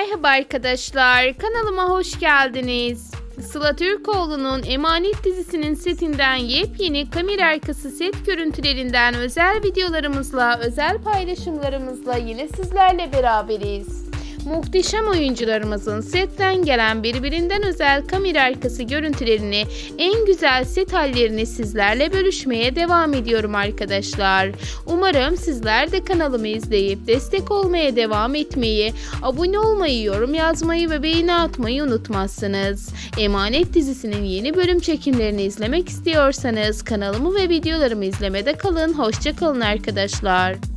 Merhaba arkadaşlar, kanalıma hoş geldiniz. Sıla Türkoğlu'nun Emanet dizisinin setinden yepyeni kamera arkası set görüntülerinden özel videolarımızla, özel paylaşımlarımızla yine sizlerle beraberiz. Muhteşem oyuncularımızın setten gelen birbirinden özel kamera arkası görüntülerini, en güzel set hallerini sizlerle bölüşmeye devam ediyorum arkadaşlar. Umarım sizler de kanalımı izleyip destek olmaya devam etmeyi, abone olmayı, yorum yazmayı ve beğeni atmayı unutmazsınız. Emanet dizisinin yeni bölüm çekimlerini izlemek istiyorsanız kanalımı ve videolarımı izlemede kalın. Hoşçakalın arkadaşlar.